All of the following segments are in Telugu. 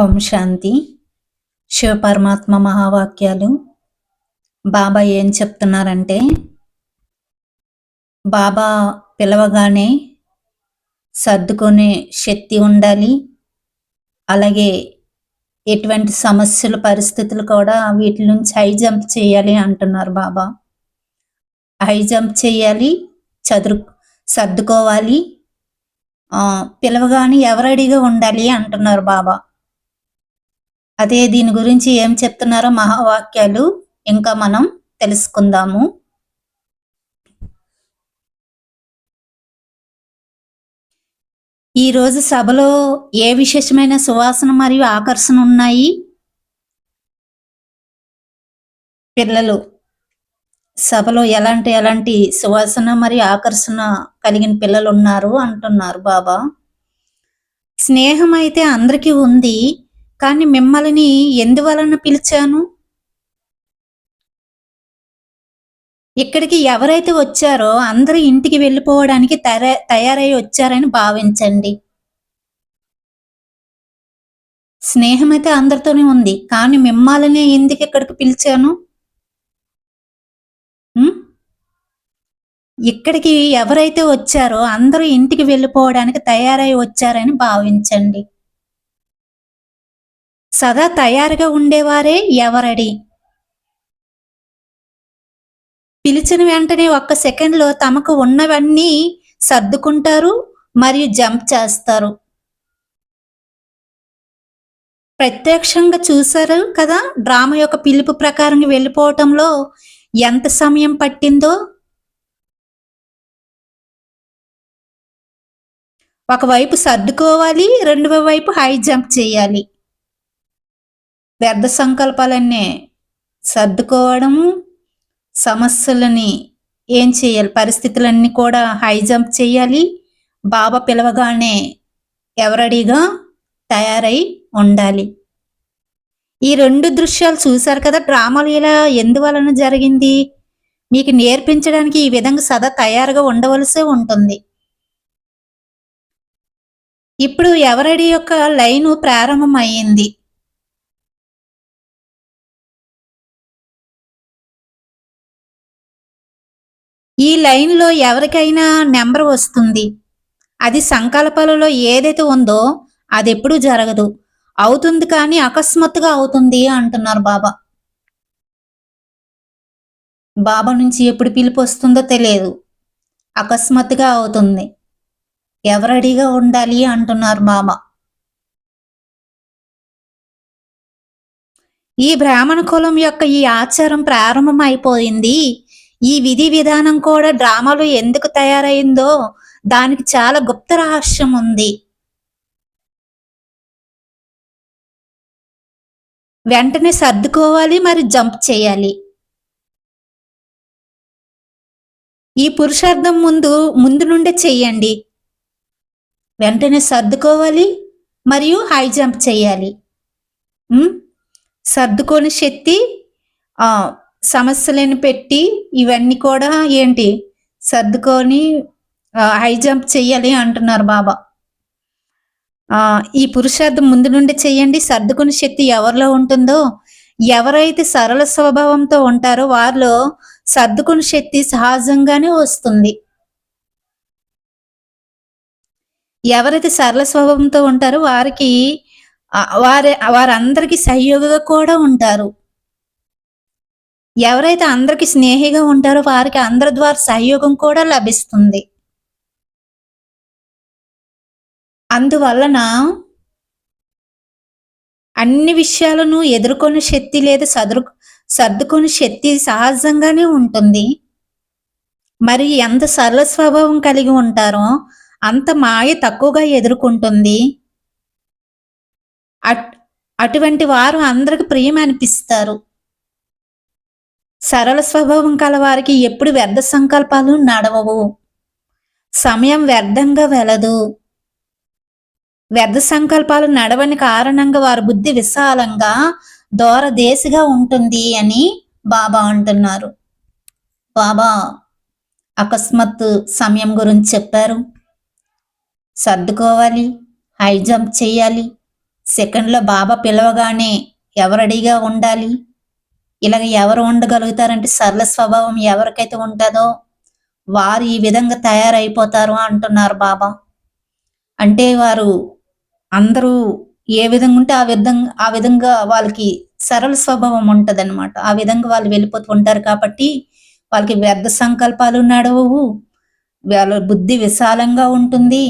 ఓం శాంతి. శివపరమాత్మ మహావాక్యాలు. బాబా ఏం చెప్తున్నారంటే బాబా పిలవగానే సర్దుకునే శక్తి ఉండాలి. అలాగే ఎటువంటి సమస్యలు పరిస్థితులు కూడా వీటి నుంచి హై జంప్ చేయాలి అంటున్నారు బాబా. హై జంప్ చేయాలి చదురు సర్దుకోవాలి. పిలవగానే ఎవరడిగా ఉండాలి అంటున్నారు బాబా. అదే దీని గురించి ఏం చెప్తున్నారో మహావాక్యాలు ఇంకా మనం తెలుసుకుందాము. ఈ రోజు సభలో ఏ విశేషమైన సువాసన మరియు ఆకర్షణ ఉన్నాయి? పిల్లలు సభలో ఎలాంటి ఎలాంటి సువాసన మరియు ఆకర్షణ కలిగిన పిల్లలు ఉన్నారు అంటున్నారు బాబా. స్నేహం అయితే అందరికీ ఉంది కానీ మిమ్మల్ని ఎందువలన పిలిచాను? ఇక్కడికి ఎవరైతే వచ్చారో అందరూ ఇంటికి వెళ్ళిపోవడానికి తయారై వచ్చారని భావించండి. స్నేహం అయితే అందరితోనే ఉంది కానీ మిమ్మల్ని ఎందుకు ఇక్కడికి పిలిచాను? ఇక్కడికి ఎవరైతే వచ్చారో అందరూ ఇంటికి వెళ్ళిపోవడానికి తయారై వచ్చారని భావించండి. సదా తయారుగా ఉండేవారే ఎవరడి? పిలిచిన వెంటనే ఒక్క సెకండ్లో తమకు ఉన్నవన్నీ సర్దుకుంటారు మరియు జంప్ చేస్తారు. ప్రత్యక్షంగా చూశారు కదా డ్రామా యొక్క పిలుపు ప్రకారం వెళ్ళిపోవటంలో ఎంత సమయం పట్టిందో? ఒకవైపు సర్దుకోవాలి రెండవ వైపు హై జంప్ చేయాలి. వ్యర్థ సంకల్పాలన్నీ సర్దుకోవడము సమస్యలని ఏం చేయాలి? పరిస్థితులన్నీ కూడా హై జంప్ చేయాలి. బాబా పిలవగానే ఎవరడిగా తయారై ఉండాలి. ఈ రెండు దృశ్యాలు చూశారు కదా? డ్రామాలు ఇలా ఎందువలన జరిగింది? మీకు నేర్పించడానికి ఈ విధంగా సదా తయారుగా ఉండవలసే ఉంటుంది. ఇప్పుడు ఎవరడి యొక్క లైను ప్రారంభం అయ్యింది ఈ లైన్లో ఎవరికైనా నెంబర్ వస్తుంది. అది సంకల్పాలలో ఏదైతే ఉందో అది ఎప్పుడూ జరగదు. అవుతుంది కానీ అకస్మాత్తుగా అవుతుంది అంటున్నారు బాబా. బాబా నుంచి ఎప్పుడు పిలుపు వస్తుందో తెలియదు. అకస్మాత్తుగా అవుతుంది. ఎవరడిగా ఉండాలి అంటున్నారు బాబా ఈ బ్రాహ్మణ కులం యొక్క ఈ ఆచారం ప్రారంభం అయిపోయింది ఈ విధి విధానం కూడా డ్రామాలో ఎందుకు తయారైందో దానికి చాలా గుప్త రహస్యం ఉంది. వెంటనే సర్దుకోవాలి మరి జంప్ చేయాలి. ఈ పురుషార్థం ముందు ముందు నుండే చెయ్యండి వెంటనే సర్దుకోవాలి మరియు హై జంప్ చేయాలి. సర్దుకోని శక్తి సమస్యలను పెట్టి ఇవన్నీ కూడా ఏంటి సర్దుకొని హై జంప్ చెయ్యాలి అంటున్నారు బాబా. ఆ ఈ పురుషార్థం ముందు నుండి చెయ్యండి. సర్దుకునే శక్తి ఎవరిలో ఉంటుందో ఎవరైతే సరళ స్వభావంతో ఉంటారో వారిలో సర్దుకునే శక్తి సహజంగానే వస్తుంది. ఎవరైతే సరళ స్వభావంతో ఉంటారో వారికి వారి వారందరికీ సహయోగిగా కూడా ఉంటారు. ఎవరైతే అందరికి స్నేహిగా ఉంటారో వారికి అందరి ద్వారా సహయోగం కూడా లభిస్తుంది. అందువలన అన్ని విషయాలను ఎదుర్కొనే శక్తి లేదా సదురు సర్దుకొని శక్తి సహజంగానే ఉంటుంది. మరి ఎంత సరళ స్వభావం కలిగి ఉంటారో అంత మాయ తక్కువగా ఎదుర్కొంటుంది. అట్ అటువంటి వారు అందరికి ప్రియం అనిపిస్తారు. సరళ స్వభావం కలవారికి ఎప్పుడు వ్యర్థ సంకల్పాలు నడవవు. సమయం వ్యర్థంగా వెలదు. వ్యర్థ సంకల్పాలు నడవని కారణంగా వారి బుద్ధి విశాలంగా దూరదేశిగా ఉంటుంది అని బాబా అంటున్నారు. బాబా అకస్మాత్తు సమయం గురించి చెప్పారు. సర్దుకోవాలి హై జంప్ చేయాలి. సెకండ్లో బాబా పిలవగానే ఎవరడిగా ఉండాలి? ఇలాగ ఎవరు ఉండగలుగుతారంటే సరళ స్వభావం ఎవరికైతే ఉంటుందో వారు ఈ విధంగా తయారైపోతారు అంటున్నారు బాబా. అంటే వారు అందరూ ఏ విధంగా ఉంటే ఆ విధంగా ఆ విధంగా వాళ్ళకి సరళ స్వభావం ఉంటది ఆ విధంగా వాళ్ళు వెళ్ళిపోతూ ఉంటారు కాబట్టి వాళ్ళకి వ్యర్థ సంకల్పాలు నడవవు. వాళ్ళ బుద్ధి విశాలంగా ఉంటుంది.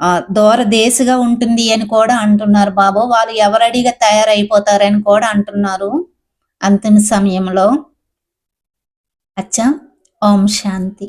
ఆ దూరదేశగా ఉంటుంది అని కూడా అంటున్నారు బాబు. వాళ్ళు ఎవరడిగా తయారైపోతారని కూడా అంటున్నారు. అంతిమ సమయంలో అచ్చా ఓం శాంతి.